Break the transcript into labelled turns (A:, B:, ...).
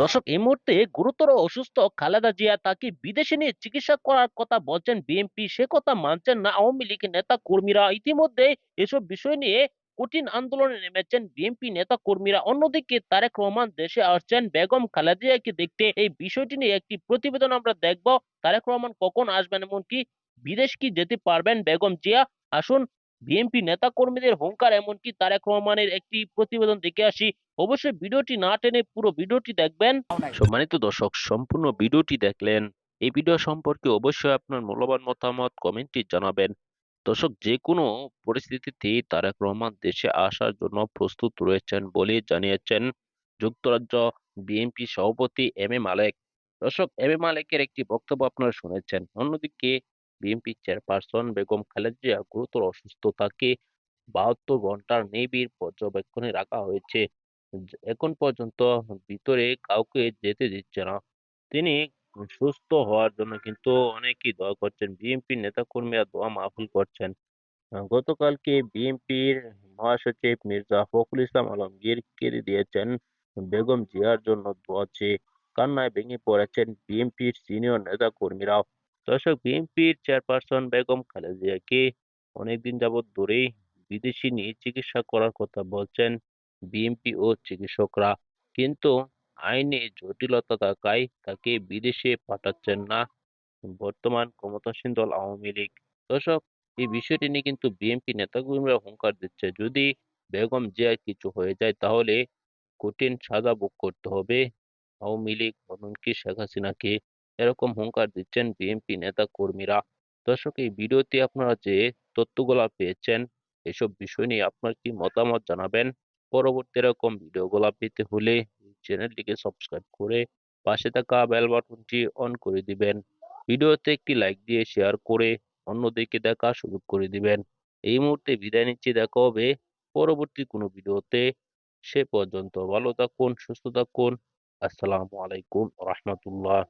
A: দর্শক, এই মুহূর্তে গুরুতর অসুস্থ খালেদা জিয়া তাকে বিদেশে নিয়ে চিকিৎসা করার কথা বলছেন বিএনপি। সে কথা মানছেন না আওয়ামী লীগের নেতা কর্মীরা ইতিমধ্যে এসব বিষয় নিয়ে কঠিন আন্দোলনে নেমেছেন বিএনপি নেতা কর্মীরা অন্যদিকে তারেক রহমান দেশে আসছেন। বেগম খালেদা জিয়াকে দেখতে এই বিষয়টি নিয়ে একটি প্রতিবেদন আমরা দেখব। তারেক রহমান কখন আসবেন, এমনকি বিদেশ কি যেতে পারবেন বেগম জিয়া? আসুন বিএনপি নেতা কর্মীদের হুঙ্কার, এমনকি তারেক রহমানের একটি প্রতিবেদন দেখে আসি। অবশ্যই ভিডিওটি না টেনে পুরো ভিডিওটি দেখবেন। সম্মানিত দর্শক, সম্পূর্ণ ভিডিওটি দেখলেন। এই ভিডিও সম্পর্কে অবশ্যই আপনার মূল্যবান মতামত কমেন্টে জানাবেন। দর্শক যে কোনো পরিস্থিতিতে তারেক রহমান দেশে আসার জন্য প্রস্তুত রয়েছেন বলে জানিয়েছেন যুক্তরাজ্য বিএনপি সভাপতি এম এ মালেক। দর্শক, এম এ মালেকের একটি বক্তব্য আপনারা শুনেছেন। অন্যদিকে বিএনপি চেয়ারপারসন বেগম খালেদা গুরুতর অসুস্থতাকে বাহাত্তর ঘণ্টার নিবিড় পর্যবেক্ষণে রাখা হয়েছে। এখন পর্যন্ত ভিতরে কাউকে যেতে দিচ্ছে না। তিনি সুস্থ হওয়ার জন্য কিন্তু অনেকেই দোয়া করছেন। বিএনপির নেতাকর্মীরা দোয়া মাহফিল করছেন। গতকালকে বিএনপির মহাসচিব মির্জা ফখরুল ইসলাম আলমগীর কেড়ে দিয়েছেন বেগম জিয়ার জন্য দোয়া চেয়ে। কান্নায় ভেঙে পড়েছেন বিএনপির সিনিয়র নেতা কর্মীরাও দর্শক, বিএনপির চেয়ারপারসন বেগম খালেদা জিয়াকে অনেকদিন যাবৎ ধরেই বিদেশি নিয়ে চিকিৎসা করার কথা বলছেন বিএনপি ও চিকিৎসকরা। কিন্তু আইনে জটিলতা থাকায় তাকে বিদেশে পাঠাচ্ছেন না বর্তমান ক্ষমতাসীন দল আওয়ামী লীগ। দর্শক, এই বিষয়টি নিয়ে কিন্তু বিএনপি নেতাকর্মীরা হুঙ্কার দিচ্ছে। যদি বেগম জিয়ার কিছু হয়ে যায় তাহলে কঠিন সাজা ভোগ করতে হবে। আওয়ামী লীগ এমনকি শেখ হাসিনাকে এরকম হুঙ্কার দিচ্ছেন বিএনপি নেতা কর্মীরা দর্শক, এই ভিডিওতে আপনারা যে তথ্যগুলা পেয়েছেন, এসব বিষয় নিয়ে আপনার কি মতামত জানাবেন? পরবর্তী এরকম ভিডিওগুলা পেতে হলে চ্যানেলটিকে সাবস্ক্রাইব করে পাশে থাকা বেল বাটনটি অন করে দিবেন। ভিডিওতে একটি লাইক দিয়ে শেয়ার করে অন্যদেরকে দেখা সুযোগ করে দিবেন। এই মুহূর্তে বিদায় নিচ্ছি, দেখা হবে পরবর্তী কোনো ভিডিওতে। সে পর্যন্ত ভালো থাকুন, সুস্থ থাকুন। আসসালামু আলাইকুম রহমতুল্লাহ।